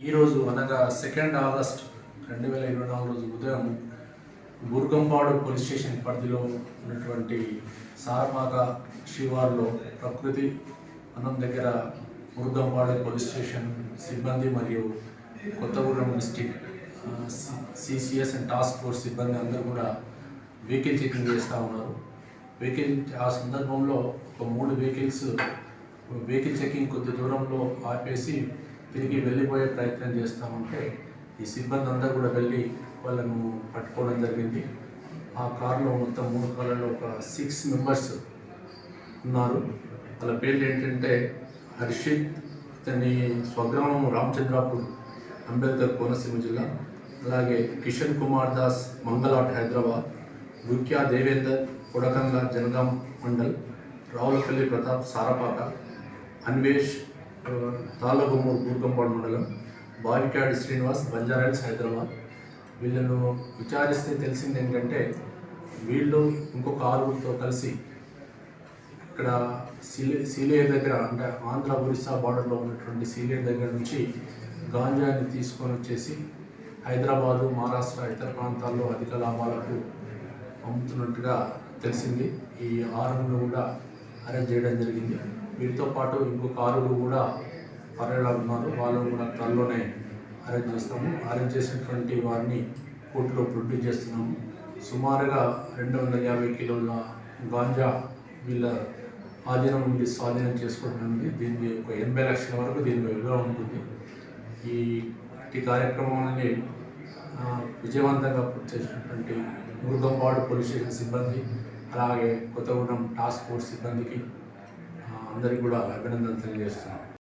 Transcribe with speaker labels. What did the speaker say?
Speaker 1: ఈరోజు అనగా second August రెండు వేల ఇరవై నాలుగు రోజు ఉదయం బుర్గంపాడు పోలీస్ స్టేషన్ పరిధిలో ఉన్నటువంటి సార్మాక శివార్లో ప్రకృతి మనం దగ్గర బుర్గంపాడు పోలీస్ స్టేషన్ సిబ్బంది మరియు Kothagudem district CCS and task force సిబ్బంది అందరూ కూడా వెహికల్ చెకింగ్ చేస్తూ ఉన్నారు. వెహికల్ ఆ సందర్భంలో ఒక మూడు వెహికల్స్ వెహికల్ చెకింగ్ కొద్ది దూరంలో ఆపేసి తిరిగి వెళ్ళిపోయే ప్రయత్నం చేస్తూ ఉంటే ఈ సిబ్బంది అంతా కూడా వెళ్ళి వాళ్ళను పట్టుకోవడం జరిగింది. ఆ కారులో మొత్తం మూడు కార్లలో ఒక సిక్స్ మెంబర్స్ ఉన్నారు. వాళ్ళ పేర్లు ఏంటంటే హర్షిత్ ఇతని స్వగ్రామం రామచంద్రాపూర్ అంబేద్కర్ కోనసీమ జిల్లా. అలాగే కిషన్ కుమార్ దాస్ మంగళాట్ హైదరాబాద్. గుక్యా దేవేందర్ కొడకంగా జనగాం మండల్. రావులపల్లి ప్రతాప్ సారపాక. అన్వేష్ ఆ, తాళ్ళగుమ్మూరు మండలం. బావికాడి శ్రీనివాస్ బంజారాహిల్స్ హైదరాబాద్. వీళ్ళను విచారిస్తే తెలిసింది ఏంటంటే వీళ్ళు ఇంకొక ఆరుగురితో కలిసి ఇక్కడ సీలే సీలేరు దగ్గర అంటే ఆంధ్ర ఒరిస్సా బార్డర్లో ఉన్నటువంటి సీలేరు దగ్గర నుంచి గాంజాని తీసుకొని వచ్చేసి హైదరాబాదు మహారాష్ట్ర ఇతర ప్రాంతాల్లో అధిక లాభాలకు అమ్ముతున్నట్టుగా తెలిసింది. ఈ ఆరుగురు కూడా అరేంజ్ చేయడం జరిగింది. వీరితో పాటు ఇంకొక ఆరుగురు కూడా పర్యటన ఉన్నారు. వాళ్ళు కూడా త్వరలోనే అరేంజ్ చేస్తాము. అరేంజ్ చేసినటువంటి వారిని కోర్టులో ప్రొడ్యూస్ చేస్తున్నాము. సుమారుగా రెండు వందల యాభై కిలోల గాంజా వీళ్ళ ఆధీనం నుండి స్వాధీనం చేసుకోవడం దీనికి ఒక ఎనభై లక్షల వరకు దీని విలువ ఉంటుంది. ఈ ఈ కార్యక్రమాన్ని విజయవంతంగా పూర్తి చేసినటువంటి మురుగంపాడు పోలీస్ స్టేషన్ సిబ్బంది అలాగే కొత్తగూడెం టాస్క్ ఫోర్స్ సిబ్బందికి అందరికీ కూడా అభినందనలు తెలియజేస్తున్నాం.